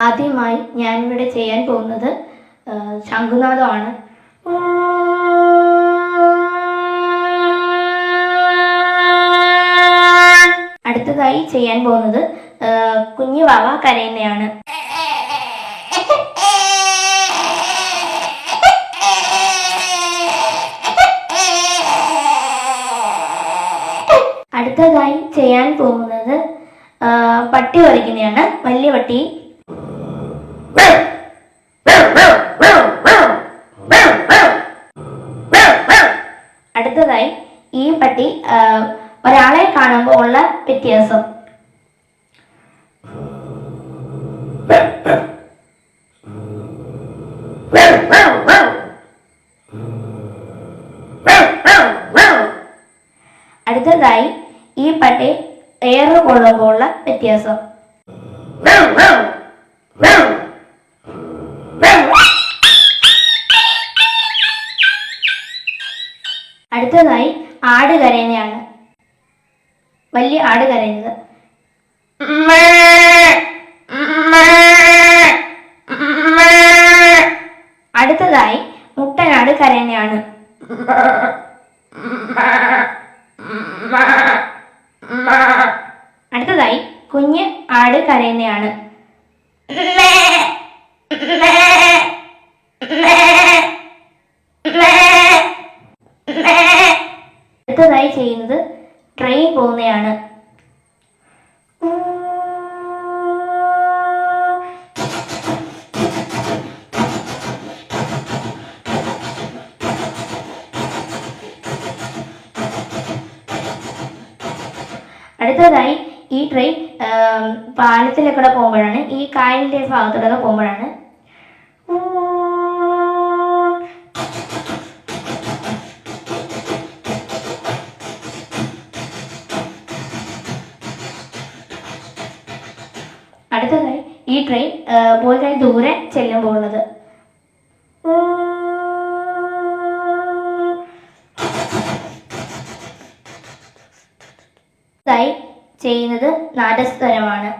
ആദ്യമായി ഞാൻ ഇവിടെ ചെയ്യാൻ പോകുന്നത് ശംഖുനാഥമാണ് അടുത്തതായി ചെയ്യാൻ പോകുന്നത് കുഞ്ഞു വാവ കരയുന്നയാണ്. അടുത്തതായി ചെയ്യാൻ പോകുന്നത് പട്ടി വരയ്ക്കുന്നതാണ് വലിയ പട്ടി. അടുത്തതായി ഈ പട്ടി ഒരാളെ കാണുമ്പോൾ ഉള്ള വ്യത്യാസം. അടുത്തതായി ഈ പട്ടി എയർ കൊള്ളുമ്പോൾ ഉള്ള വ്യത്യാസം. അടുത്തതായി ആട് കരയുന്നതാണ് വലിയ ആട് കരയുന്നത്. അടുത്തതായി മുട്ടനാട് കരയുന്നതാണ് അടുത്തതായി കുഞ്ഞ് ആട് കരയുന്നതാണ് അടുത്തതായി ചെയ്യുന്നത് ട്രെയിൻ പോകുന്നതാണ് അടുത്തതായി ഈ ട്രെയിൻ പാലത്തിലെ കൂടെ പോകുമ്പോഴാണ് ഈ കായലിന്റെ ഭാഗത്തൂടെ പോകുമ്പോഴാണ്. അടുത്തതായി ഈ ട്രെയിൻ പോയി കഴിഞ്ഞ് ദൂരെ ചെല്ലുമ്പോൾ ഉള്ളത് ചെയ്യുന്നത് നാദസ്വരമാണ്.